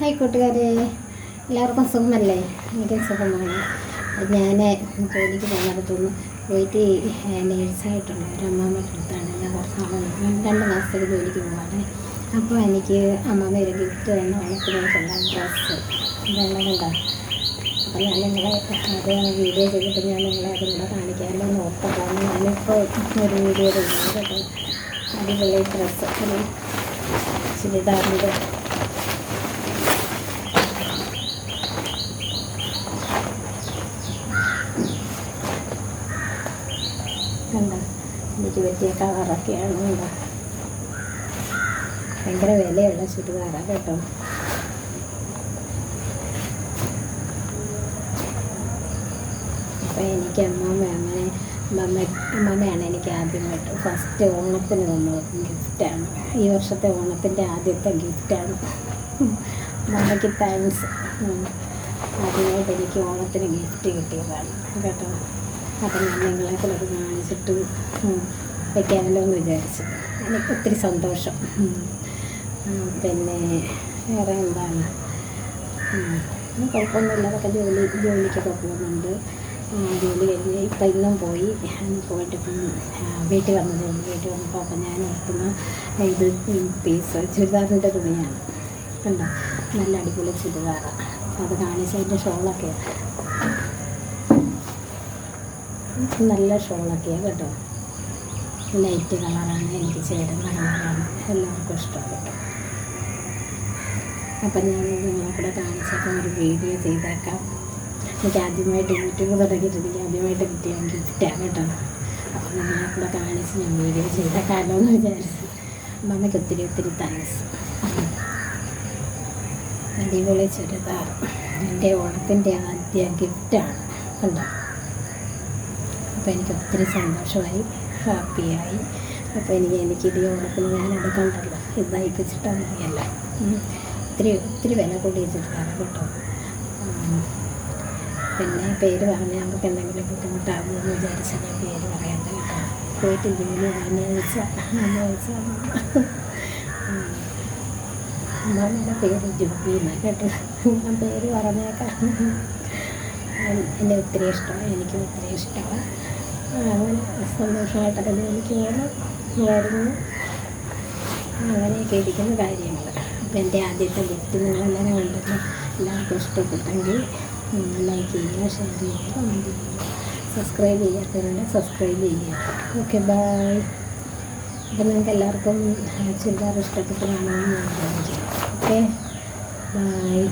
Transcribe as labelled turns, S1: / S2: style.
S1: Hi കൂട്ടുകാരെ. എല്ലാവർക്കും സുഖമല്ലേ? എനിക്ക് സുഖമാണ്. ഞാൻ ജോലിക്ക് പോകുന്നിടത്തുനിന്ന് പോയിട്ട് നേഴ്സായിട്ടുള്ള ഒരു അമ്മാമ്മയുടെ അടുത്താണ്. ഞാൻ കുറച്ച് നാൾ രണ്ട് മാസത്തേക്ക് ജോലിക്ക് പോവാണ്. അപ്പോൾ എനിക്ക് അമ്മാമ്മ ഒരു ഗിഫ്റ്റ് തന്നെ ഓണത്തിനേക്കുള്ള ഡ്രസ്സ് ഇതെല്ലാം കണ്ടോ? അപ്പോൾ ഞാൻ നിങ്ങളെ അത് വീഡിയോ ചെയ്തിട്ട് ഞാൻ നിങ്ങളെ അതിലൂടെ കാണിക്കാമല്ലോ എന്ന് ഓർത്തതാണ് ഞാനിപ്പോൾ ഒരു വീഡിയോ ചെയ്യുന്നത് അടിപൊളി ഡ്രസ്സ് ഒരു ചുരിദാറിന്റെ കണ്ട എനിക്ക് പറ്റിയ കളറൊക്കെയാണ് കണ്ട ഭയങ്കര വിലയുള്ള ചുരിദാറാണ് കേട്ടോ. അപ്പോൾ എനിക്ക് അമ്മമ്മ അങ്ങനെ അമ്മമ്മ എനിക്ക് ആദ്യമായിട്ട് ഫസ്റ്റ് ഓണത്തിന് തന്നത് ഗിഫ്റ്റാണ് ഈ വർഷത്തെ ഓണത്തിന്റെ ആദ്യത്തെ ഗിഫ്റ്റാണ് അമ്മയ്ക്ക് താങ്ക്സ് ആദ്യമായിട്ട് എനിക്ക് ഓണത്തിന് ഗിഫ്റ്റ് കിട്ടിയതാണ് കേട്ടോ. അപ്പം ഞാൻ നിങ്ങളെ കൊണ്ട് കാണിച്ചിട്ട് വയ്ക്കാമല്ലോ എന്ന് വിചാരിച്ചു. എനിക്ക് ഒത്തിരി സന്തോഷം. പിന്നെ വേറെ എന്താണ്? കുഴപ്പമൊന്നുമില്ല. അതൊക്കെ ജോലി ജോലിക്കൊക്കെ പോകുന്നുണ്ട്. ജോലി കഴിഞ്ഞ് ഇപ്പം ഇന്നും പോയി. പോയിട്ടിപ്പം വീട്ടിൽ വന്ന ജോലി വീട്ടിൽ വന്നപ്പോൾ അപ്പം ഞാൻ ഓർക്കുന്ന ഇത് പീസ് ചുരിദാറിന്റെ തുണിയാണ്. കണ്ടോ? നല്ല അടിപൊളി ചുരിദാറാണ്. അത് കാണിച്ചതിന്റെ ഷോളൊക്കെ നല്ല ഷോളൊക്കെയാണ് കേട്ടോ. ലൈറ്റ് കളറാണ് എനിക്ക് ചേരുന്ന കളറാണ് എല്ലാവർക്കും ഇഷ്ടപ്പെട്ടു അപ്പം ഞാൻ നിങ്ങളെ കൂടെ കാണിച്ചപ്പോൾ ഒരു വീഡിയോ ചെയ്തേക്കാം. എനിക്ക് ആദ്യമായിട്ട് യൂട്യൂബ് തുടങ്ങിയിട്ട് എനിക്ക് ആദ്യമായിട്ട് കിട്ടിയ ഗിഫ്റ്റാണ് കേട്ടോ. അപ്പം നിങ്ങളെ കൂടെ കാണിച്ച് ഞാൻ വീഡിയോ ചെയ്തേക്കാമല്ലോ എന്ന് വിചാരിച്ചു. അമ്മയ്ക്ക് ഒത്തിരി ഒത്തിരി താങ്ക്സ് അടിപൊളി ചുരിദാർ. എന്റെ ഓണത്തിന്റെ ആദ്യ ഗിഫ്റ്റാണ് കണ്ടോ? അപ്പോൾ എനിക്ക് ഒത്തിരി സന്തോഷമായി ഹാപ്പിയായി. അപ്പോൾ എനിക്ക് എനിക്ക് ഇത് ഓണത്തിന് ഞാൻ എടുക്കണ്ടല്ലോ ഇത് തയ്പ്പിച്ചിട്ടാൽ മതിയല്ലോ. ഒത്തിരി ഒത്തിരി വില കൂടി വെച്ചിട്ടാണ് കേട്ടോ പിന്നെ പേര് പറഞ്ഞാൽ നമുക്ക് എന്തെങ്കിലും ബുദ്ധിമുട്ടാകുമെന്ന് വിചാരിച്ച ഞാൻ പേര് പറയാൻ കേട്ടോ. പോയിട്ട് ജോലി അന്വേഷിച്ചാൽ അന്വേഷിച്ചാൽ അമ്മാമ്മയുടെ പേര്? ജുബീന കേട്ടോ ഞാൻ പേര് പറഞ്ഞേക്കാം. എന്നെ ഒത്തിരി ഇഷ്ടമാണ് എനിക്കും ഒത്തിരി ഇഷ്ടമാണ്. സന്തോഷമായിട്ടൊക്കെ ജോലിക്കുകയാണ് വരുന്നു അങ്ങനെയൊക്കെ ഇരിക്കുന്ന കാര്യങ്ങൾ. അപ്പോൾ എന്റെ ആദ്യത്തെ ഗിഫ്റ്റ് നിങ്ങളെല്ലാവരും കണ്ടല്ലോ എല്ലാവർക്കും ഇഷ്ടപ്പെട്ടെങ്കിൽ ലൈക്ക് ചെയ്യുക ഷെയർ ചെയ്യുക കമന്റ് ചെയ്യുക. സബ്സ്ക്രൈബ് ചെയ്യാത്തവരുണ്ട് സബ്സ്ക്രൈബ് ചെയ്യുക. ഓക്കെ ബൈ അപ്പം നിങ്ങൾക്ക് എല്ലാവർക്കും ചുരിദാർ ഇഷ്ടപ്പെട്ട് ഞാൻ വിചാരിക്കുന്നു ഓക്കെ ബായ്